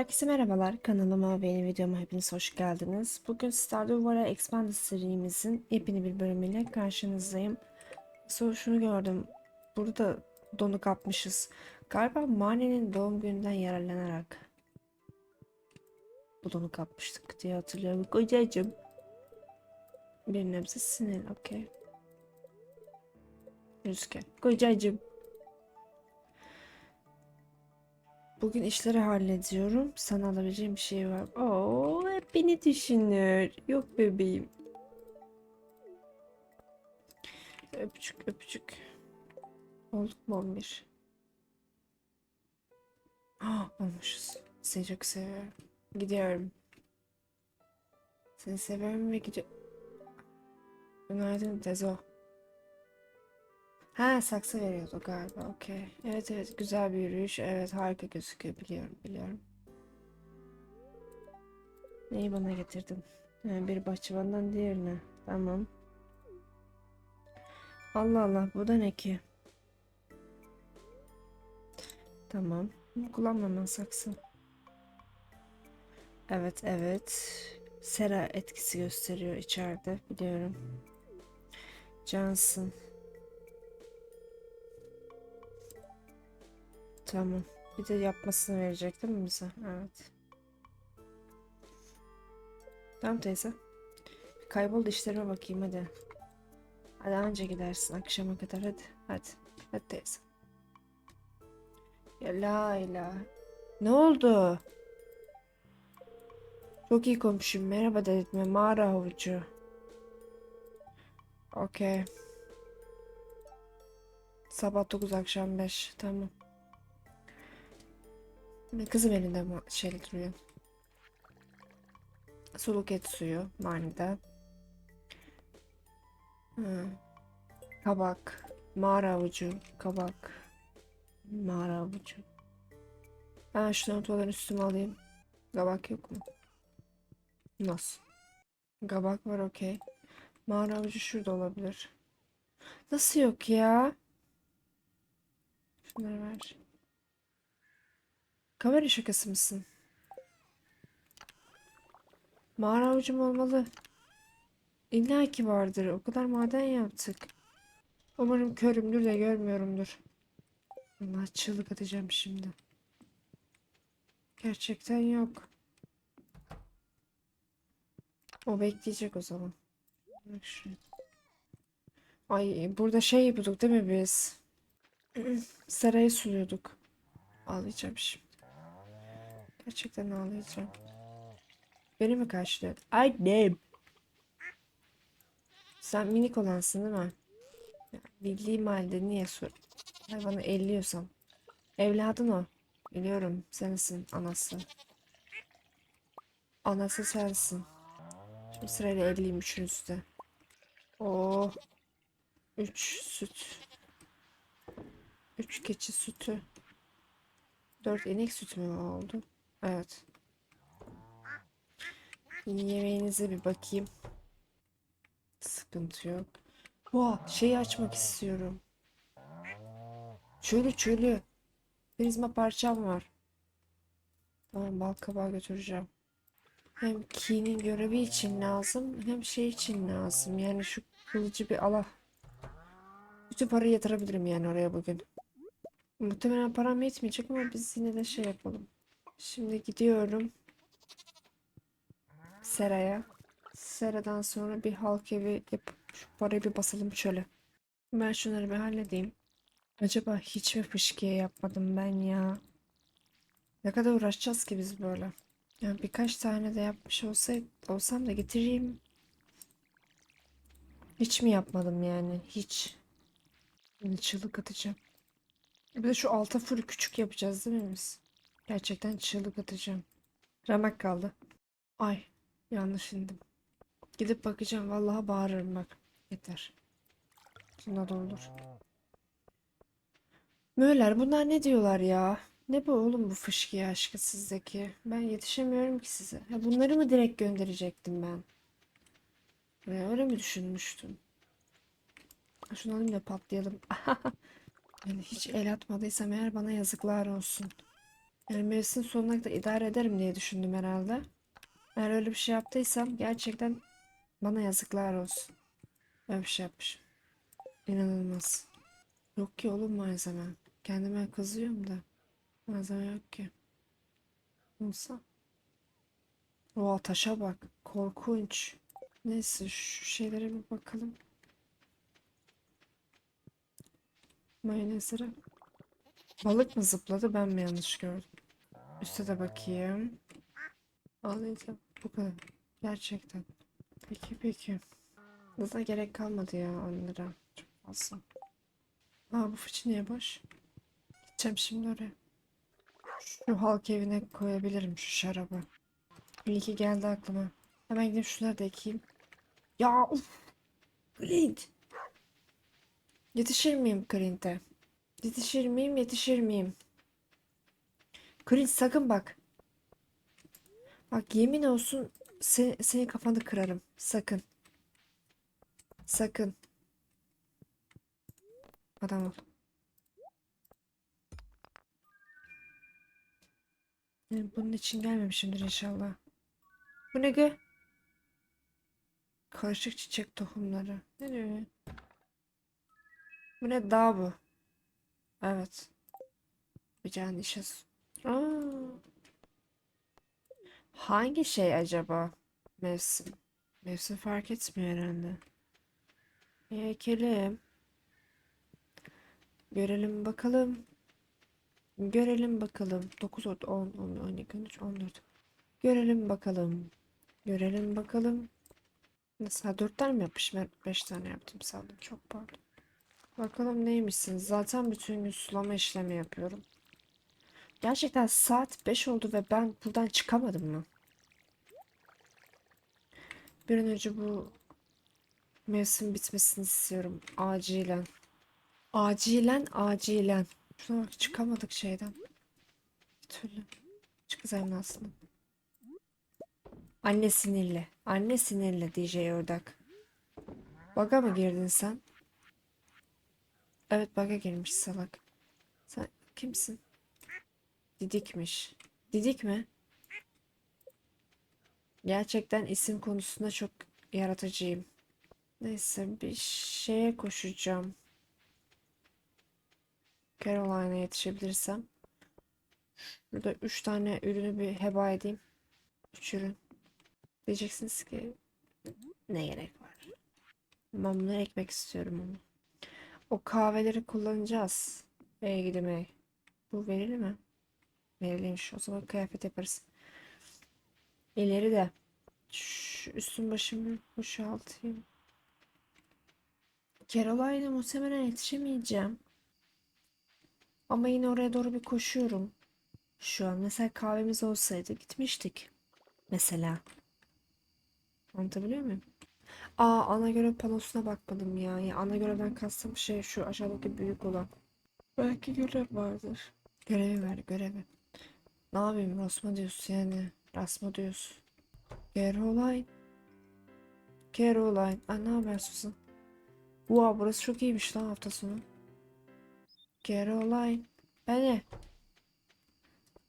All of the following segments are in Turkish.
Herkese merhabalar. Kanalıma ve yeni videoma hepiniz hoş geldiniz. Bugün Stardew Valley Expanded serimizin yepyeni bir bölümüyle karşınızdayım. Sonra şunu gördüm. Burada donu kapmışız. Galiba Marnie'nin doğum gününden yararlanarak bu donu kapmıştık diye hatırlıyorum. Kocacığım. Bir nebze sinir. Okey. Rüzgar. Kocacığım. Bugün işleri hallediyorum. Sana alabileceğim bir şey var. Oo, hep beni düşünür. Yok bebeğim. Öpücük öpücük. Olduk mu 11? Ah, olmuşuz. Seni çok seviyorum. Gidiyorum. Seni seviyorum ve gidiyorum. Günaydın Tezo. Ha saksı veriyordu galiba. Okey. Evet evet güzel bir yürüyüş. Evet harika gözüküyor. Biliyorum biliyorum. Neyi bana getirdin? Ha, bir bahçıvandan diğerine. Tamam. Allah Allah bu da ne ki? Tamam. Kullanmamam saksı. Evet evet. Sera etkisi gösteriyor içeride. Biliyorum. Johnson. Tamam. Bir de yapmasını verecek değil mi bize? Evet. Tamam teyze. Kayboldu işlerime bakayım hadi. Hadi anca gidersin akşama kadar hadi. Hadi. Hadi teyze. Ya la ilahe. Ne oldu? Çok iyi komşum. Merhaba dedirtme. Mağara havucu. Okey. Sabah 9 akşam 5. Tamam. Ve Kızım elinde ma- şey duruyor. Suluk et suyu manida. Hı. Kabak. Mağara avucu. Kabak. Mağara avucu. Ben şu notaların üstüme alayım. Kabak yok mu? Nasıl? Kabak var okey. Mağara avucu şurada olabilir. Nasıl yok ya? Şunları ver. Kamera şakası mısın? Mağara avucum olmalı. İlla ki vardır. O kadar maden yaptık. Umarım körümdür de görmüyorumdur. Allah çığlık atacağım şimdi. Gerçekten yok. O bekleyecek o zaman. Ay burada şey yapıyorduk değil mi biz? Serayı suluyorduk. Ağlayacağım şimdi. Gerçekten ağlayacağım. Beni mi karşılıyor? Annem. Sen minik olansın değil mi? Ya, bildiğim halde niye sor? Hayvanı elliyorsam. Evladın o. Biliyorum sensin anası. Anası sensin. Şimdi sırayla elliyim üçünüzü de. Oh. Üç süt. Üç keçi sütü. Dört inek sütü mü oldu? Evet. Yemeğinize bir bakayım. Sıkıntı yok. Vah, şeyi açmak istiyorum. Çölü çölü. Prizma parçam var. Tamam bal kabağı götüreceğim. Hem Key'nin görevi için lazım hem şey için lazım. Yani şu kılıcı bir ala. Bütün parayı yatırabilirim yani oraya bugün. Muhtemelen param yetmeyecek ama biz yine de şey yapalım. Şimdi gidiyorum. Seraya. Sera'dan sonra bir halk evi yapıp şu parayı bir basalım şöyle. Ben şunları bir halledeyim. Acaba hiç mi fışkiye yapmadım ben ya? Ne kadar uğraşacağız ki biz böyle? Yani birkaç tane de yapmış olsay, olsam da getireyim. Hiç mi yapmadım yani? Hiç. Şimdi çığlık atacağım. Bir de şu alta full küçük yapacağız değil mi biz? Gerçekten çığlık atacağım. Ramak kaldı. Ay yanlış indim. Gidip bakacağım. Vallahi bağırırım bak. Yeter. Şuna doldur. Möller bunlar ne diyorlar ya? Ne bu oğlum bu fışkiye aşkı sizdeki? Ben yetişemiyorum ki size. Ya bunları mı direkt gönderecektim ben? Ya öyle mi düşünmüştüm? Şunu alayım da patlayalım. Yani hiç el atmadıysam eğer bana yazıklar olsun. Yani mevsim sonuna kadar idare ederim diye düşündüm herhalde. Eğer öyle bir şey yaptıysam gerçekten bana yazıklar olsun. Öyle bir şey yapmışım. İnanılmaz. Yok ki oğlum malzeme. Kendime kızıyorum da. Malzeme yok ki. Olsa. Oha taşa bak. Korkunç. Neyse şu şeylere bir bakalım. Mayonezlere. Balık mı zıpladı ben mi yanlış gördüm? Üste de bakayım. Ağlayacağım. Bu kadar. Gerçekten. Peki peki. Zaten gerek kalmadı ya 10 lira. Çok fazla. Aa bu fıçı niye boş? Gideceğim şimdi oraya. Şu halk evine koyabilirim şu şarabı. İyi ki geldi aklıma. Hemen gidip şunları da ekeyim. Ya uf. Clint. Yetişir miyim Clint'e? Yetişir miyim yetişir miyim? Clint sakın bak. Bak yemin olsun se senin kafanı kırarım. Sakın. Sakın. Adam ol. Yani bunun için gelmemişimdir inşallah. Bu ne gı? Karışık çiçek tohumları. Ne diyor? Bu ne dağ bu? Evet. Can işiz. Aa. Hangi şey acaba? Mevsim. Mevsim fark etmiyor herhalde. Ekelim. Görelim bakalım. Görelim bakalım. 9, 10, 10, 12, 13, 14. Görelim bakalım. Görelim bakalım. Mesela 4 tane mi yapmışım? 5 tane yaptım sandım. Çok pardon. Bakalım neymişsiniz? Zaten bütün gün sulama işlemi yapıyorum. Gerçekten saat 5 oldu ve ben buradan çıkamadım mı? Bir an önce bu mevsim bitmesini istiyorum. Acilen. Acilen, acilen. Şuna bak çıkamadık şeyden. Bir türlü. Çıkacağım aslında. Anne sinirli. Anne sinirli DJ Ördak. Baga mı girdin sen? Evet baga girmiş salak. Sen kimsin? Didikmiş. Didik mi? Gerçekten isim konusunda çok yaratıcıyım. Neyse bir şeye koşacağım. Caroline'a yetişebilirsem. Burada 3 tane ürünü bir heba edeyim. 3 ürün. Diyeceksiniz ki ne gerek var? Ben ekmek istiyorum ama. O kahveleri kullanacağız. Ey gidim ey. Bu verili mi? Veriliymiş. O zaman kıyafet yaparız. İleri de. Şu üstüm başımı boşaltayım. Caroline'a muhtemelen yetişemeyeceğim. Ama yine oraya doğru bir koşuyorum. Şu an mesela kahvemiz olsaydı gitmiştik. Mesela. Anlatabiliyor muyum? Aa ana görev panosuna bakmadım ya. ya ana görevden kastım şey şu aşağıdaki büyük olan. Belki görev vardır. Görevi ver görevi. Ne yapayım Rasmodius yani. Rasmodius. Caroline. Caroline. Aa, ne haber Susan? Wow burası çok iyiymiş lan hafta sonu. Caroline. Beni.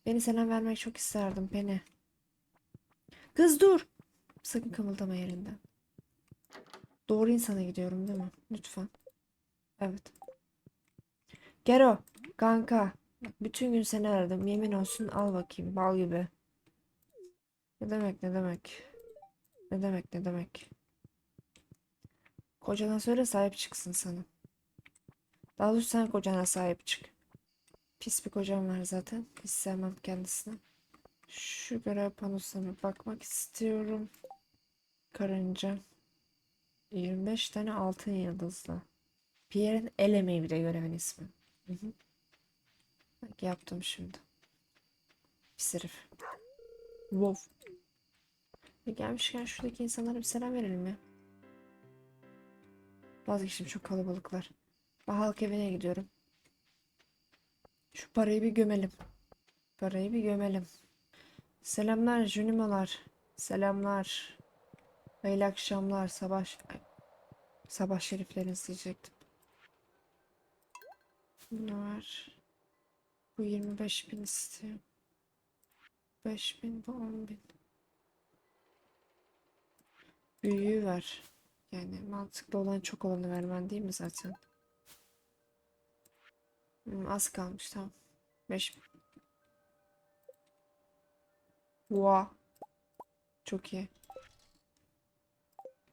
Beni selam vermek çok isterdim Penny. Kız dur. Sakın kımıldama yerinden. Doğru insana gidiyorum değil mi? Lütfen. Evet. Gero. Kanka. Bütün gün seni aradım. Yemin olsun al bakayım. Bal gibi. Ne demek ne demek. Ne demek ne demek. Kocana söyle sahip çıksın sana. Daha doğrusu sen kocana sahip çık. Pis bir kocam var zaten. Hiç sevmem kendisini. Şu görev panosuna bakmak istiyorum. Karınca. 25 tane altın yıldızlı. Pierre'in el emeği bir de görevin ismi. Hı hı. Bak yaptım şimdi. Pis herif. Wow. E gelmişken şuradaki insanlara bir selam verelim ya. Vazgeçtim çok kalabalıklar. Ben halk evine gidiyorum. Şu parayı bir gömelim. Parayı bir gömelim. Selamlar Junimolar. Selamlar. Hayırlı akşamlar. Sabah sabah şeriflerinizi diyecektim. Ne var? Bu 25 bin istiyor. 5000 bu 10000. Büyüğü ver. Yani mantıklı olan çok olanı vermen değil mi zaten? Hmm, az kalmış tamam. 5000. Wow. Çok iyi.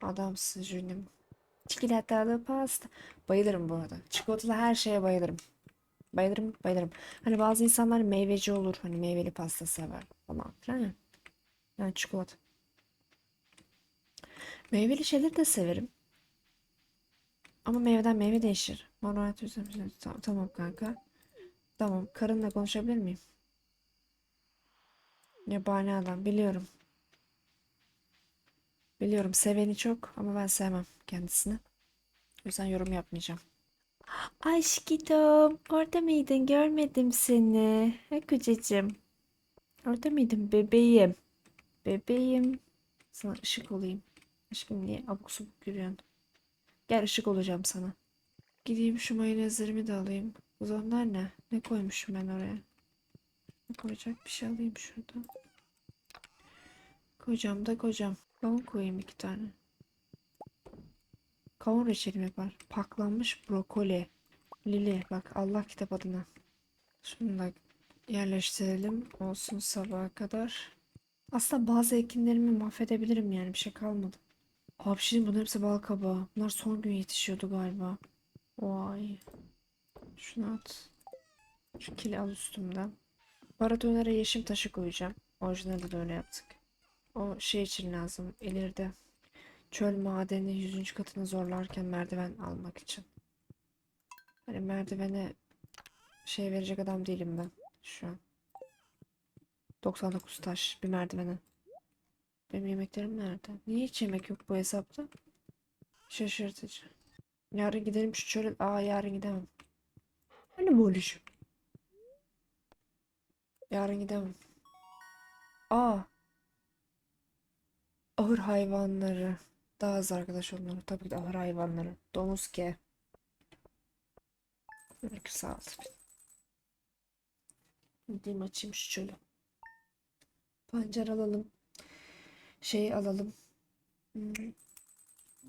Adamsın Jülim. Çikolatalı pasta. Bayılırım bu arada. Çikolatalı her şeye bayılırım. Bayılırım, bayılırım. Hani bazı insanlar meyveci olur. Hani meyveli pasta sever falan filan ya. Yani çikolata. Meyveli şeyleri de severim. Ama meyveden meyve değişir. Normal düzgün- Tamam, tamam kanka. Tamam. Karınla konuşabilir miyim? Yabani adam. Biliyorum. Biliyorum. Seveni çok ama ben sevmem kendisini. O yüzden yorum yapmayacağım. Aşkım, orada mıydın? Görmedim seni. Ha kocacığım. Orada mıydın bebeğim? Bebeğim. Sana ışık olayım. Aşkım niye abuk subuk yürüyorsun? Gel ışık olacağım sana. Gideyim şu mayonezlerimi de alayım. Kız onlar ne? Ne koymuşum ben oraya? Koyacak bir şey alayım şuradan. Kocam da kocam. Kavun koyayım iki tane. Kavun reçeli var? Paklanmış brokoli. Lili bak Allah kitap adına. Şunu da yerleştirelim. Olsun sabaha kadar. Aslında bazı ekinlerimi mahvedebilirim yani bir şey kalmadı. Abi şimdi bunlar hepsi bal kabağı. Bunlar son gün yetişiyordu galiba. Vay. Şunu at. Şu kili al üstümden. Paratonlara yeşim taşı koyacağım. Orijinalde de öyle yaptık. O şey için lazım ileride. Çöl madeni 100. katını zorlarken merdiven almak için. Hani merdivene şey verecek adam değilim ben şu an. 99 taş bir merdivene. Benim yemeklerim nerede? Niye hiç yemek yok bu hesapta? Şaşırtıcı. Yarın gidelim şu çöle. Aa yarın gidemem. Hani bu oluşum? Yarın gidemem. Aa. Ahır hayvanları. Daha az arkadaş olmalı. Tabii ki de ahır hayvanları. Domuz ke. 12 saat. Gideyim açayım şu çölü. Pancar alalım. Şey alalım. Hmm.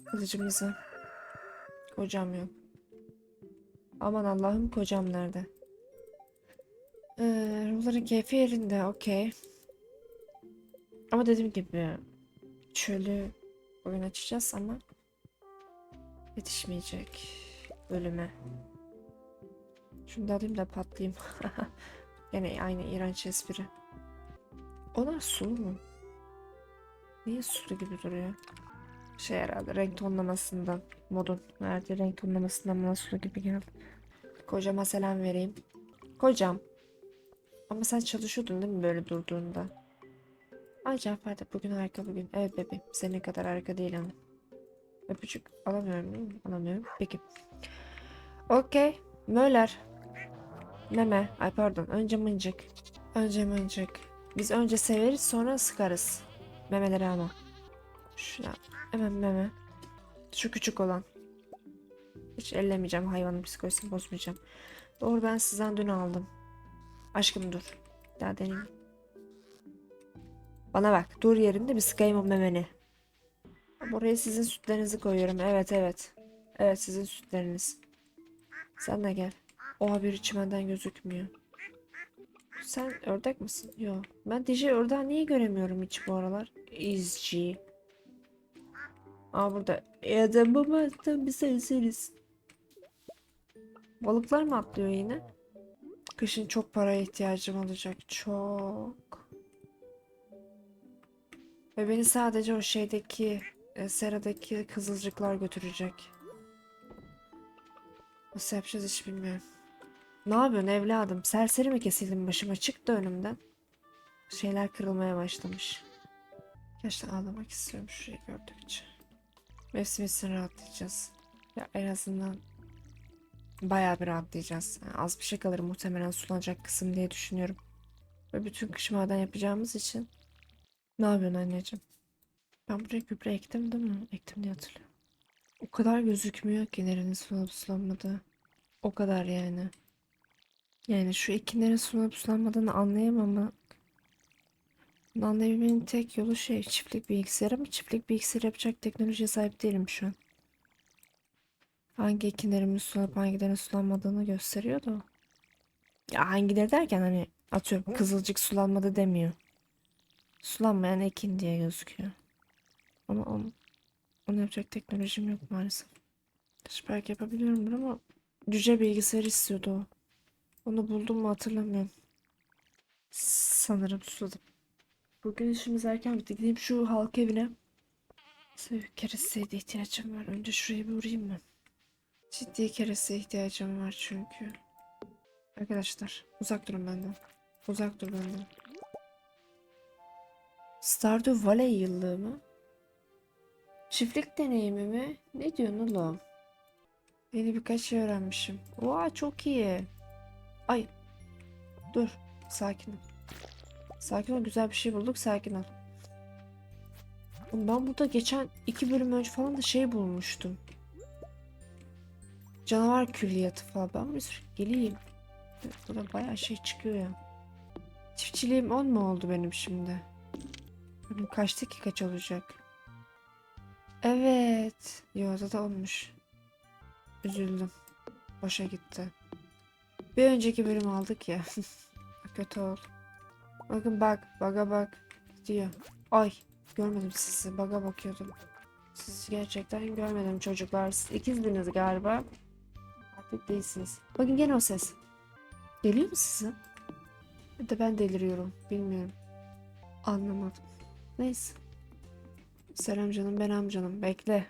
Kılıcımızı. Kocam yok. Aman Allah'ım kocam nerede? Ee, ruhların keyfi yerinde. Okey. Ama dediğim gibi çölü bugün açacağız ama yetişmeyecek bölüme. Şunu da alayım da patlayayım. Yine aynı iğrenç espri. Onlar sulu mu? Niye sulu gibi duruyor? Şey herhalde renk tonlamasından modun verdiği renk tonlamasından bana sulu gibi geldi. Kocama selam vereyim. Kocam. Ama sen çalışıyordun değil mi böyle durduğunda? Ay Cafer de bugün harika bugün. Evet bebeğim. Senin kadar harika değil ama. Öpücük alamıyorum değil mi? Alamıyorum. Peki. Okey. Möller. Meme. Ay pardon. Önce mıncık. Önce mıncık. Biz önce severiz sonra sıkarız. Memeleri ama. Şuna. Hemen meme. Şu küçük olan. Hiç ellemeyeceğim. Hayvanın psikolojisini bozmayacağım. Doğru ben sizden dün aldım. Aşkım dur. Bir Daha deneyeyim. Bana bak. Dur yerinde bir sıkayım o memeni. Buraya sizin sütlerinizi koyuyorum. Evet evet. Evet sizin sütleriniz. Sen de gel. Oha bir çimenden gözükmüyor. Sen ördek misin? Yok. Ben dişi ördeği niye göremiyorum hiç bu aralar? İzci. Aa burada. E adamımızdan bir serseriz. Balıklar mı atlıyor yine? Kışın çok paraya ihtiyacım olacak. Çok. Ve beni sadece o şeydeki e, seradaki kızılcıklar götürecek. Nasıl yapacağız hiç bilmiyorum. Ne yapıyorsun evladım? Serseri mi kesildin başıma? Çık da önümden. Şeyler kırılmaya başlamış. Gerçekten ağlamak istiyorum şurayı gördükçe. Mevsim için rahatlayacağız. Ya en azından bayağı bir rahatlayacağız. Yani az bir şey kalır muhtemelen sulanacak kısım diye düşünüyorum. Ve bütün kış maden yapacağımız için. Ne yapıyorsun anneciğim? Ben buraya gübre ektim değil mi? Ektim diye hatırlıyorum. O kadar gözükmüyor ki nerenin sulanıp sulanmadığı. O kadar yani. Yani şu ekinlerin sulanıp sulanmadığını anlayamam ama Bunu anlayabilmenin tek yolu şey çiftlik bilgisayar ama çiftlik bilgisayar yapacak teknolojiye sahip değilim şu an. Hangi ekinlerimin sulanıp hangilerinin sulanmadığını gösteriyor da. o. Ya hangileri derken hani atıyorum kızılcık sulanmadı demiyor. Sulanmayan ekin diye gözüküyor. Ama onu, onu yapacak teknolojim yok maalesef. Belki yapabiliyorumdur ama cüce bilgisayar istiyordu o. Onu buldum mu hatırlamıyorum. Sanırım suladım. Bugün işimiz erken bitti. Gideyim şu halk evine. Size keresteye de ihtiyacım var. Önce şuraya bir uğrayayım mı? Ciddi keresteye ihtiyacım var çünkü. Arkadaşlar uzak durun benden. Uzak dur benden. Stardew Valley yıllığı mı? Çiftlik deneyimi mi? Ne diyorsun oğlum? Yeni birkaç şey öğrenmişim. Oha çok iyi. Ay. Dur. Sakin ol. Sakin ol. Güzel bir şey bulduk. Sakin ol. Ben burada geçen iki bölüm önce falan da şey bulmuştum. Canavar külliyatı falan. Ben bir sürü geleyim. Burada bayağı şey çıkıyor ya. Çiftçiliğim 10 mu oldu benim şimdi? Ki kaç olacak? Evet. Yo zaten olmuş. Üzüldüm. Boşa gitti. Bir önceki bölüm aldık ya. Kötü oldu. Bakın bak. Baga bak. Diyor. Ay. Görmedim sizi. Baga bakıyordum. Sizi gerçekten görmedim çocuklar. Siz ikizdiniz galiba. Artık değilsiniz. Bakın gene o ses. Geliyor mu size? Ya da ben deliriyorum. Bilmiyorum. Anlamadım. Neyse. Selam canım ben amcanım. Bekle.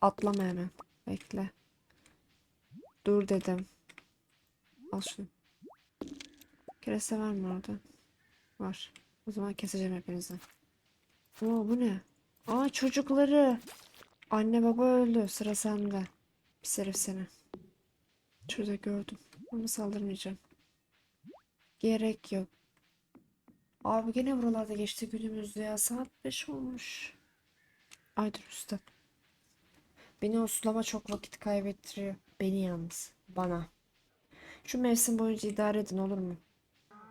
Atlama hemen. Bekle. Dur dedim. Al şunu. Kereste var mı orada? Var. O zaman keseceğim hepinizi. Oo bu ne? Aa çocukları. Anne baba öldü. Sıra sende. Pis herif seni. Şurada gördüm. Ama saldırmayacağım. Gerek yok. Abi gene buralarda geçti günümüzde ya. Saat 5 olmuş. Aydır usta. Beni o sulama çok vakit kaybettiriyor. Beni yalnız. Bana. Şu mevsim boyunca idare edin olur mu?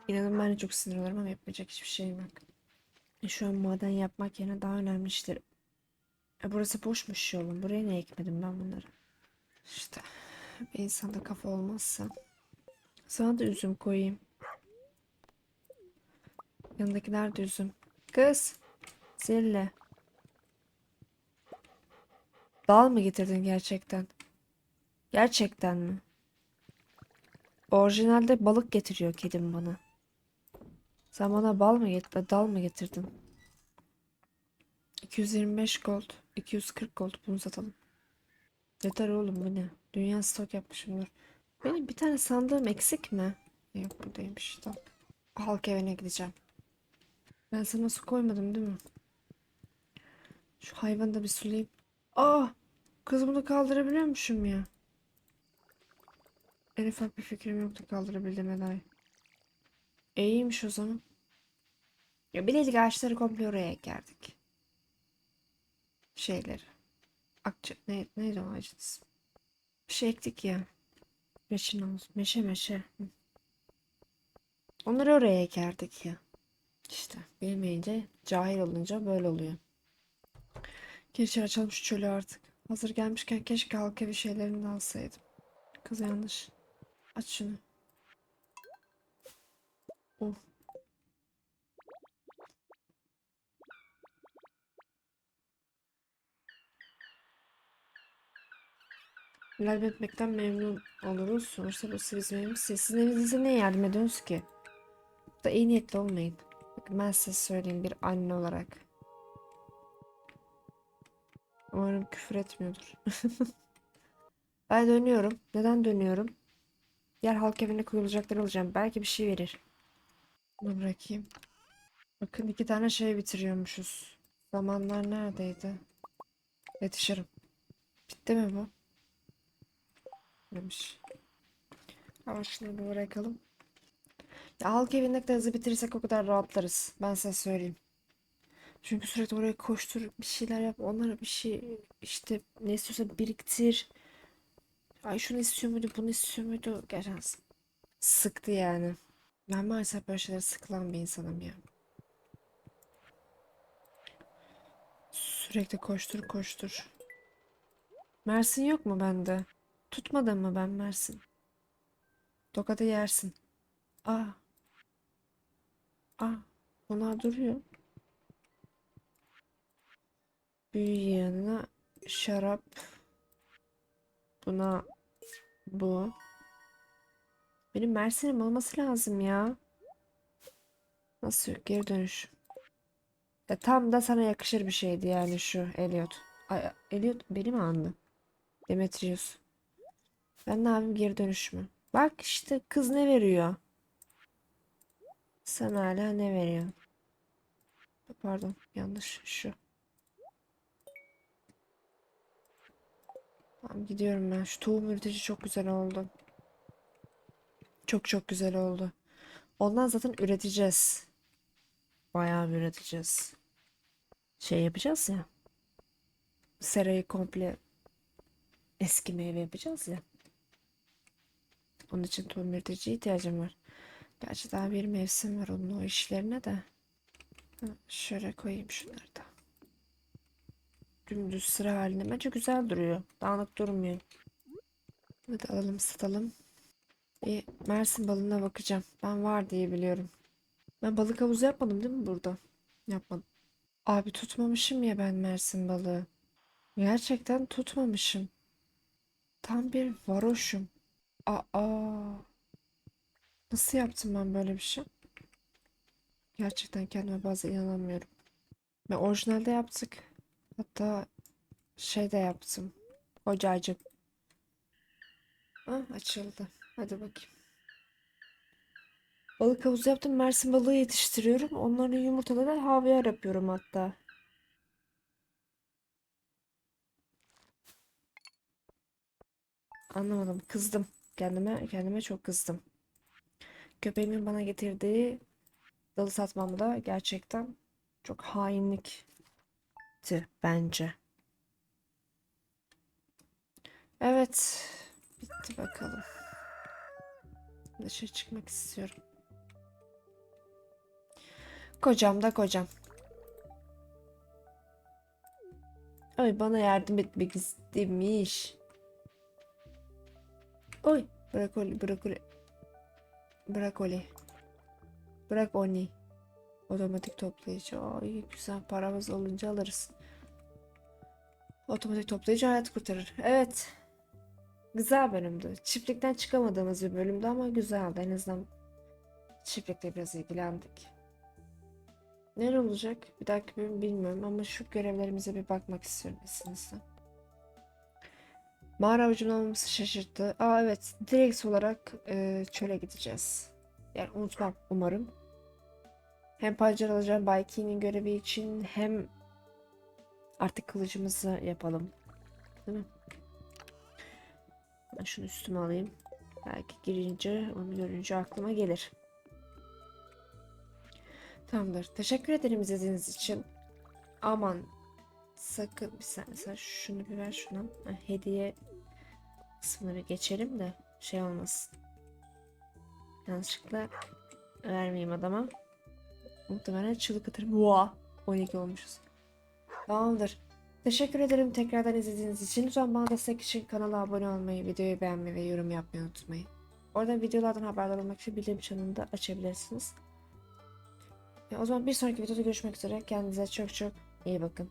İnanın ben de çok sinir olurum ama yapacak hiçbir şeyim yok. Şu an maden yapmak yerine daha önemli işlerim. E burası boşmuş yolum. Buraya ne ekmedim ben bunları? İşte bir insanda kafa olmazsa. Sana da üzüm koyayım. Yanındakiler de üzüm. Kız. Zille. Dal mı getirdin gerçekten? Gerçekten mi? Orijinalde balık getiriyor kedim bana. Sen bana bal mı getirdin? Dal mı getirdin? 225 gold. 240 gold bunu satalım. Yeter oğlum bu ne? Dünya stok yapmışımdır. Benim bir tane sandığım eksik mi? Yok buradaymış. Tamam. Halk evine gideceğim. Ben sana su koymadım değil mi? Şu hayvanı da bir sulayayım. Aa! Kız bunu kaldırabiliyormuşum ya. En ufak bir fikrim yoktu kaldırabildiğime dair. E, İyiymiş o zaman. Ya bilezik ağaçları komple oraya ekerdik. Şeyleri. Akça ne, neydi o ağacın? Bir şey ektik ya. Meşin olsun. Meşe meşe. Onları oraya ekerdik ya. İşte bilmeyince cahil olunca böyle oluyor. Geçer açalım şu çölü artık. Hazır gelmişken keşke halk evi şeylerini alsaydım. Kız yanlış. Aç şunu. Oh. Yardım etmekten memnun oluruz. Sonuçta burası bizim evimiz. Sizin evinizde neye yardım ediyorsunuz ki? Da iyi niyetli olmayın. Bakın ben size söyleyeyim bir anne olarak. Umarım küfür etmiyordur. ben dönüyorum. Neden dönüyorum? Yer halk evine koyulacakları alacağım. Belki bir şey verir. Bunu bırakayım. Bakın iki tane şey bitiriyormuşuz. Zamanlar neredeydi? Yetişirim. Bitti mi bu? Demiş. Ama şunu bırakalım. Ya halk evinde de hızlı bitirirsek o kadar rahatlarız. Ben size söyleyeyim. Çünkü sürekli oraya koştur, bir şeyler yap, onlara bir şey işte ne istiyorsa biriktir. Ay şunu istiyor muydu, bunu istiyor muydu? Gerçekten sıktı yani. Ben maalesef böyle şeylere sıkılan bir insanım ya. Sürekli koştur koştur. Mersin yok mu bende? Tutmadım mı ben Mersin? Tokadı yersin. Aa. Aa. Bunlar duruyor. Büyü yanına şarap. Buna bu. Benim Mersin'im olması lazım ya. Nasıl? Geri dönüş. Ya tam da sana yakışır bir şeydi yani şu Elliot. Ay, Elliot benim andı. Demetrius. Ben ne yapayım geri dönüş mü? Bak işte kız ne veriyor? Sen hala ne veriyorsun? Pardon yanlış şu. Tamam gidiyorum ben. Şu tohum üretici çok güzel oldu. Çok çok güzel oldu. Ondan zaten üreteceğiz. Bayağı üreteceğiz. Şey yapacağız ya. Serayı komple eski meyve yapacağız ya. Onun için tohum üreticiye ihtiyacım var. Gerçi daha bir mevsim var onun o işlerine de. Şöyle koyayım şunları da. Dümdüz sıra halinde. Bence güzel duruyor. Dağınık durmuyor. Hadi alalım satalım. Bir Mersin balığına bakacağım. Ben var diye biliyorum. Ben balık havuzu yapmadım değil mi burada? Yapmadım. Abi tutmamışım ya ben Mersin balığı. Gerçekten tutmamışım. Tam bir varoşum. Aa. Nasıl yaptım ben böyle bir şey? Gerçekten kendime bazen inanamıyorum. Ve orijinalde yaptık. Hatta şey de yaptım. Hocacığım. Ah açıldı. Hadi bakayım. Balık havuzu yaptım. Mersin balığı yetiştiriyorum. Onların yumurtalarını havyar yapıyorum hatta. Anlamadım. Kızdım. Kendime kendime çok kızdım. Köpeğimin bana getirdiği dalı satmam da gerçekten çok hainlikti bence. Evet. Bitti bakalım. Dışarı çıkmak istiyorum. Kocam da kocam. Ay bana yardım etmek istemiş. Oy brokoli brokoli. Brokoli. Bırak onu. Otomatik toplayıcı. Ay güzel paramız olunca alırız. Otomatik toplayıcı hayat kurtarır. Evet. Güzel bölümdü. Çiftlikten çıkamadığımız bir bölümdü ama güzeldi. En azından çiftlikle biraz ilgilendik. Nere olacak? Bir dahaki bölüm bilmiyorum ama şu görevlerimize bir bakmak istiyorum izninizle. Mağara avcının olmaması şaşırttı. Aa evet. Direkt olarak e, çöle gideceğiz. Yani unutmam umarım. Hem pancar alacağım Bayki'nin görevi için hem artık kılıcımızı yapalım. Değil mi? Ben şunu üstüme alayım. Belki girince onu görünce aklıma gelir. Tamamdır. Teşekkür ederim izlediğiniz için. Aman sakın bir saniye sen şunu bir ver şuna. Hediye kısmını bir geçelim de şey olmasın. Yanlışlıkla vermeyeyim adama. Muhtemelen çığlık atarım. Vaa! 12 olmuşuz. Tamamdır. Teşekkür ederim tekrardan izlediğiniz için. Lütfen bana destek için kanala abone olmayı, videoyu beğenmeyi ve yorum yapmayı unutmayın. Orada videolardan haberdar olmak için bildirim çanını da açabilirsiniz. Ya o zaman bir sonraki videoda görüşmek üzere. Kendinize çok çok iyi bakın.